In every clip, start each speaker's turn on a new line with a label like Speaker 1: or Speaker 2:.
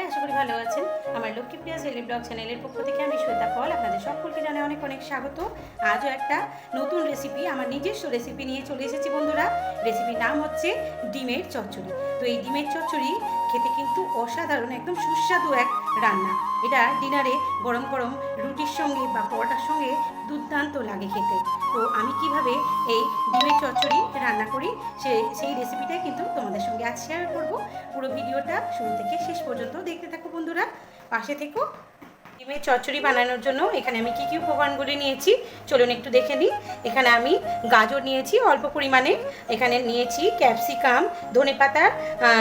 Speaker 1: সবাই আশা করি ভালো আছেন। আমার লক্ষ্মীপ্রিয়া সেলি ব্লগ চ্যানেলের পক্ষ থেকে আমি শ্বেতা ফল, আপনাদের সকলকে জানাই অনেক অনেক স্বাগত। আজও একটা নতুন রেসিপি আমার নিজস্ব রেসিপি নিয়ে চলে এসেছি বন্ধুরা। রেসিপির নাম হচ্ছে ডিমের চচ্চড়ি। তো এই ডিমের চচ্চড়ি খেতে কিন্তু অসাধারণ, একদম সুস্বাদু এক রান্না। এটা ডিনারে গরম গরম রুটির সঙ্গে বা পরোটার সঙ্গে দুর্দান্ত লাগে খেতে। তো আমি কীভাবে এই ডিমের চচ্চড়ি রান্না করি, সে, সেই রেসিপিটাই কিন্তু তোমাদের সঙ্গে আজ শেয়ার করব। পুরো ভিডিওটা শুরু থেকে শেষ পর্যন্ত দেখতে থাকো বন্ধুরা। পাশে থেকো। ডিমের চচ্চড়ি বানানোর জন্য এখানে আমি কী কী উপকরণগুলি নিয়েছি, চলুন একটু দেখে নিই। এখানে আমি গাজর নিয়েছি, অল্প পরিমাণে। এখানে নিয়েছি ক্যাপসিকাম, ধনে পাতা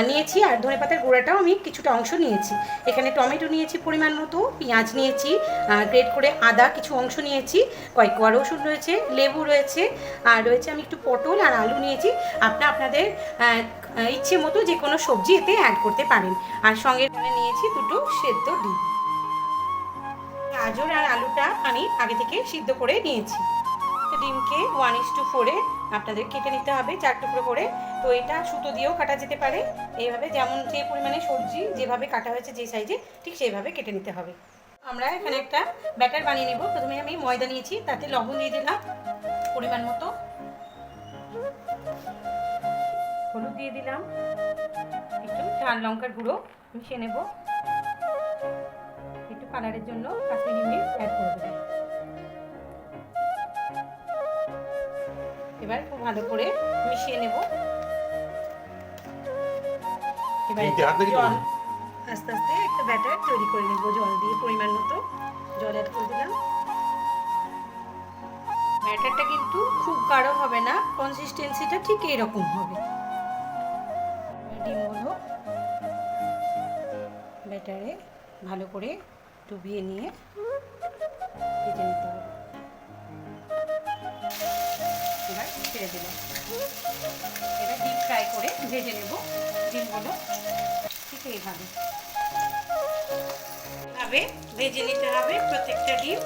Speaker 1: নিয়েছি, আর ধনে পাতার গোড়াটাও আমি কিছুটা অংশ নিয়েছি। এখানে টমেটো নিয়েছি পরিমাণ মতো, পেঁয়াজ নিয়েছি গ্রেট করে আদা কিছু অংশ নিয়েছি, কয়েক কোয়া রসুন রয়েছে, লেবু রয়েছে, আর রয়েছে আমি একটু পটল আর আলু নিয়েছি। আপনার আপনাদের ইচ্ছে মতো যে কোনো সবজি এতে অ্যাড করতে পারেন। আর সঙ্গে নিয়েছি দুটো সেদ্ধ ডিম। গাজর আর আলুটা আমি আগে থেকে সিদ্ধ করে নিয়েছি। তো ডিমকে ওয়ান ইস টু ফোরে আপনাদের কেটে নিতে হবে, চার টুকরো করে। তো এটা সুতো দিয়েও কাটা যেতে পারে। এইভাবে যেমন যে পরিমাণে সবজি যেভাবে কাটা হয়েছে যে সাইজে ঠিক সেইভাবে কেটে নিতে হবে। আমরা এখানে একটা ব্যাটার বানিয়ে নেব। প্রথমে আমি ময়দা নিয়েছি, তাতে লবণ দিয়ে দিলাম পরিমাণ মতো। হলুদ দিয়ে দিলাম। একটু ঝাল লঙ্কার গুঁড়ো মিশিয়ে নেব। কালারের জন্য কাশ্মীরি মির্চ অ্যাড করে দেবো এবার খুব ভালো করে মিশিয়ে নেব। এবার জল আস্তে আস্তে একটা ব্যাটার তৈরি করে নেব জল দিয়ে পরিমাণ মতো। জল অ্যাড করে দিলাম। ব্যাটারটা কিন্তু খুব গাঢ় হবে না কনসিস্টেন্সিটা ঠিক এরকম হবে। ডিমগুলো ব্যাটারে ভালো করে ডুবিয়ে নিয়ে ভেজে নিতে হবে। এবার ছেড়ে এবার ফ্রাই করে ভেজে নেব ডিমগুলো। ঠিক এইভাবে। এভাবে ভেজে নিতে হবে প্রত্যেকটা ডিম।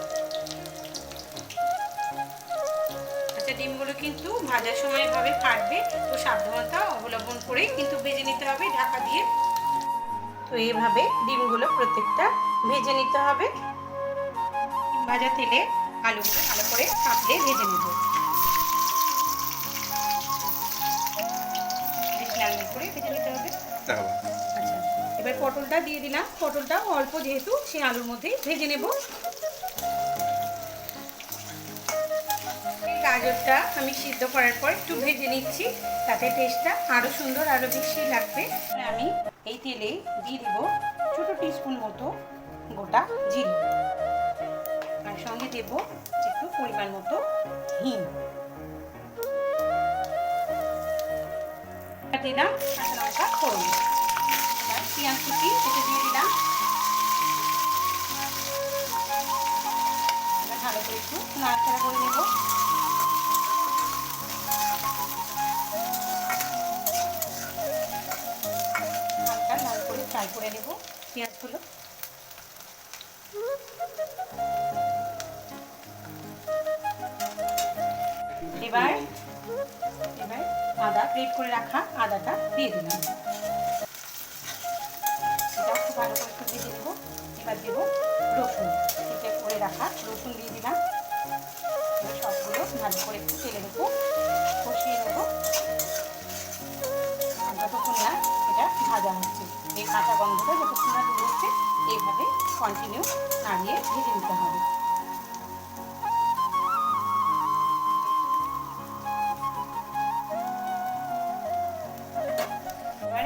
Speaker 1: আচ্ছা ডিমগুলো কিন্তু ভাজার সময় ভাবে ফাটবে, তো সাবধানতা অবলম্বন করে কিন্তু ভেজে নিতে হবে ঢাকা দিয়ে। তো এইভাবে ডিমগুলো প্রত্যেকটা ভেজে নিতে হবে। ভাজা তেলে আলুগুলো ভালো করে কাঁপড়ে ভেজে নেব। করে ভেজে নিতে হবে। আচ্ছা এবার পটলটা দিয়ে দিলাম। পটলটা অল্প যেহেতু সেই আলুর মধ্যেই ভেজে নেব। গাজরটা আমি সিদ্ধ করার পর একটু ভেজে নিচ্ছি। তাতে টেস্টটা আরও সুন্দর আরও বেশি লাগবে। আমি এই তেলে দিয়ে দেব ছোটো টিস্পুন মতো গোটা জিরে। আর সঙ্গে দেব একটু পরিমাণ মতো হিং দিলাম কাঁচা লঙ্কা এবার পেঁয়াজ কুচি এটা দিয়ে দিলাম। ভালো করে একটু নাড়াচাড়া করে নেব। ফ্রাই করে নেব। পেঁয়াজগুলো এবার এবার আদা গ্রেট করে রাখা আদাটা দিয়ে দিলাম। এটা ভালো করে এবার দেবো রসুন। কেটে করে রাখা রসুন দিয়ে দিলাম। কন্টিনিউ নাড়িয়ে ভেজে নিতে হবে।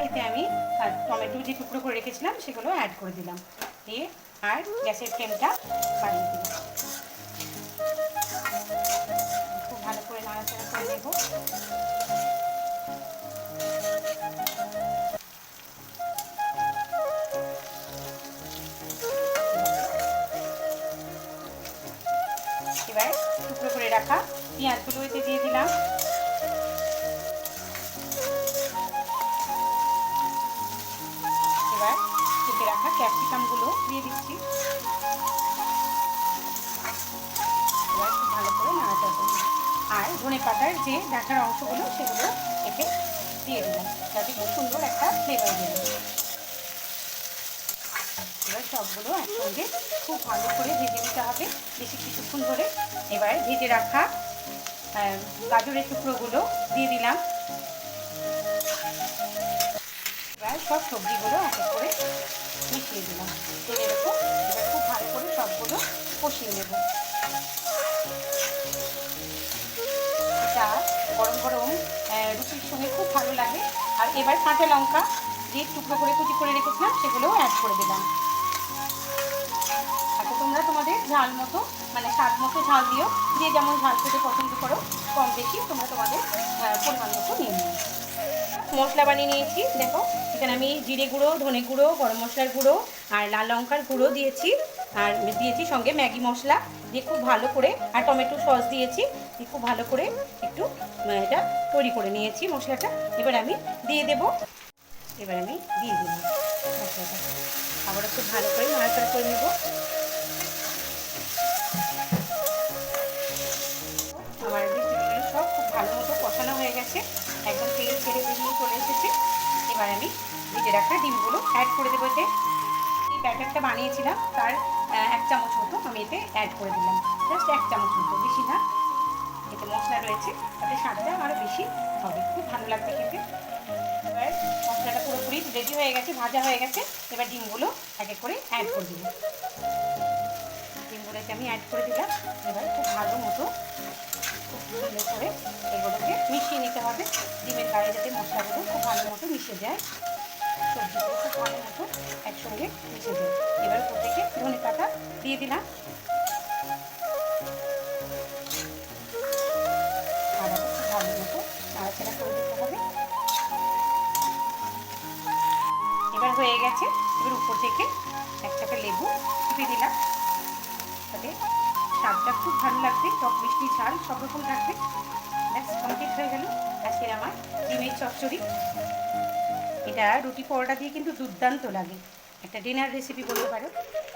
Speaker 1: এতে আমি টমেটো যে টুকরো করে রেখেছিলাম, সেগুলো অ্যাড করে দিলাম। দিয়ে আর গ্যাসের ফ্লেমটা বাড়িয়ে দিলাম। খুব ভালো করে নাড়াচাড়া করে নেব। রাখা পেঁয়াজগুলো এতে দিয়ে দিলাম। এবার কেটে রাখা ক্যাপসিকামগুলো দিয়ে দিচ্ছি। এবার খুব ভালো করে করে আর ধনে পাতার যে ডাঁটার অংশগুলো, সেগুলো এতে দিয়ে দিলাম, যাতে খুব সুন্দর একটা ফ্লেভার বেরোয়। এবার সবগুলো একসঙ্গে খুব ভালো করে ভেজে নিতে হবে। বেশি কিছুক্ষণ ধরে এবার ভেজে রাখা গাজরের টুকরোগুলো দিয়ে দিলাম। এবার সব সবজিগুলো এক এক করে মিশিয়ে দিলাম। তেলের ওপর এবার খুব ভালো করে সবগুলো কষিয়ে নেব। এটা গরম গরম রুটির সঙ্গে খুব ভালো লাগে। আর এবার কাঁচা লঙ্কা যে টুকরো করে কুচি করে রেখেছিলাম, সেগুলোও অ্যাড করে দিলাম। তোমরা তোমাদের ঝাল মতো মানে স্বাদ মতো ঝাল দিও। যে যেমন ঝাল খেতে পছন্দ করো, কম বেশি তোমরা তোমাদের পরিমাণ মতো নিয়ে নিও। মশলা বানিয়ে নিয়েছি, দেখো, এখানে আমি জিরে গুঁড়ো, ধনে গুঁড়ো, গরম মশলার গুঁড়ো আর লাল লঙ্কার গুঁড়ো দিয়েছি। আর দিয়েছি সঙ্গে ম্যাগি মশলা দিয়ে খুব ভালো করে, আর টমেটো সস দিয়েছি দিয়ে খুব ভালো করে একটু এটা তৈরি করে নিয়েছি মশলাটা। এবার আমি দিয়ে দেব। এবার আমি দিয়ে দিলাম মশলাটা। আবারও খুব ভালো করে নাড়াচাড়া করে নেব। একদম তেল ছেড়ে বেরিয়ে চলে এসেছে। এবার আমি ভেজে রাখা ডিমগুলো অ্যাড করে দেবো এতে। এই ব্যাটারটা বানিয়েছিলাম, তার এক চামচ মতো আমি এতে অ্যাড করে দিলাম। জাস্ট এক চামচ মতো, বেশি না। এতে মশলা রয়েছে, তাতে স্বাদটা আরও বেশি হবে। খুব ভালো লাগবে খেতে। এবার মশলাটা পুরোপুরি রেডি হয়ে গেছে, ভাজা হয়ে গেছে। এবার ডিমগুলো এক এক করে অ্যাড করে দিব ডিমগুলোকে আমি অ্যাড করে দিলাম। এবার খুব ভালো মতো খুব করে এগুলোকে মিশিয়ে নিতে হবে। ডিমের গায়ে যাতে মশলাগুলো খুব ভালো মতো মিশে যায়। সবজিগুলো খুব ভালো মতো একসঙ্গে মিশে যায়। এবার উপর থেকে ধনে পাতা দিয়ে দিলাম। ভালো মতো করে দিতে হবে। এবার হয়ে গেছে। এবার উপর থেকে এক চাকা লেবু চিপে দিলাম। স্বাদটা খুব ভালো লাগবে, টক মিষ্টি ঝাল, সব রকম থাকবে ব্যাস কমপ্লিট হয়ে গেল। আজকের আমার ডিমের চচ্চড়ি। এটা রুটি পরোটা দিয়ে কিন্তু দুর্দান্ত লাগে। একটা ডিনার রেসিপি বলতে পারো।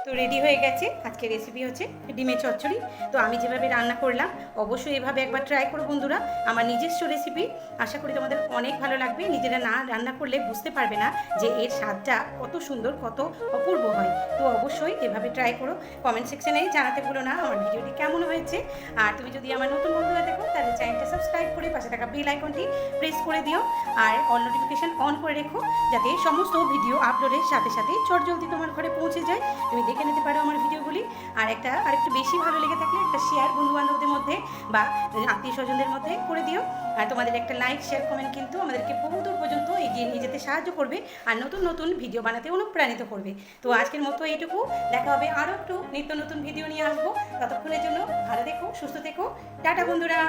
Speaker 1: তো রেডি হয়ে গেছে। আজকে রেসিপি হচ্ছে ডিমের চচ্চড়ি। তো আমি যেভাবে রান্না করলাম, অবশ্যই এভাবে একবার ট্রাই করো বন্ধুরা। আমার নিজস্ব রেসিপি আশা করি তোমাদের অনেক ভালো লাগবে। নিজেরা না রান্না করলে বুঝতে পারবে না যে এর স্বাদটা কত সুন্দর, কত অপূর্ব হয়। তো অবশ্যই এভাবে ট্রাই করো। কমেন্ট সেকশনে জানাতে ভুলো না। আমার ভিডিওটি কেমন হয়েছে? আর তুমি যদি আমার নতুন বন্ধু হয়ে থাকো, তাহলে চ্যানেলটা সাবস্ক্রাইব করে পাশে থাকা বেল আইকনটি প্রেস করে দিও। আর অল নোটিফিকেশন অন করে রেখো, যাতে সমস্ত ভিডিও আপলোডের সাথে সাথে চটজলদি তোমার ঘরে পৌঁছে যায়। তুমি দেখে নিতে পারো আমার ভিডিওগুলি। আর একটা আর একটু বেশি ভালো লেগে থাকলে একটা শেয়ার বন্ধু বান্ধবদের মধ্যে বা আত্মীয় স্বজনদের মধ্যে করে দিও। আর তোমাদের একটা লাইক শেয়ার কমেন্ট কিন্তু আমাদেরকে বহুদূর পর্যন্ত এগিয়ে নিয়ে যেতে সাহায্য করবে আর নতুন নতুন ভিডিও বানাতে অনুপ্রাণিত করবে। তো আজকের মতো এইটুকু। দেখা হবে আরও একটু নিত্য নতুন ভিডিও নিয়ে আসব। ততক্ষণের জন্য ভালো থেকো, সুস্থ থেকো। টাটা বন্ধুরা!